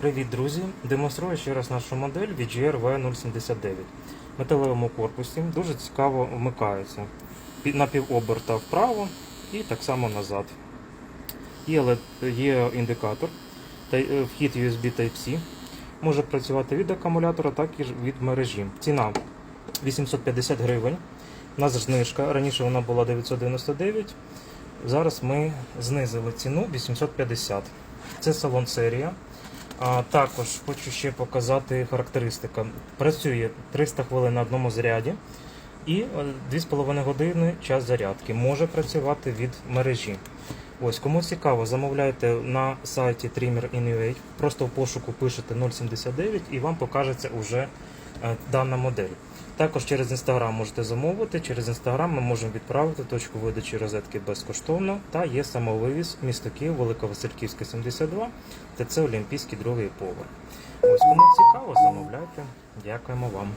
Привіт, друзі! Демонструю ще раз нашу модель VGR V079. В металевому корпусі дуже цікаво вмикається на півоберта вправо і так само назад. Є, є індикатор, е, вхід USB Type-C. Може працювати від акумулятора, так і від мережі. Ціна 850 гривень. У нас знижка. Раніше вона була 999. Зараз ми знизили ціну 850. Це салон серія. А також хочу ще показати характеристика. Працює 300 хвилин на одному заряді і е, 2,5 години час зарядки. Може працювати від мережі. Ось, кому цікаво, замовляйте на сайті Trimmer Innovate. Просто в пошуку пишете 079 і вам покажеться уже е, дана модель. Також через інстаграм можете замовити. Через інстаграм ми можемо відправити точку видачі розетки безкоштовно. Та є самовивіз місто Київ, Великовасильківська 72, ТЦ Олімпійський другий поверх. Ось кому цікаво, замовляйте. Дякуємо вам.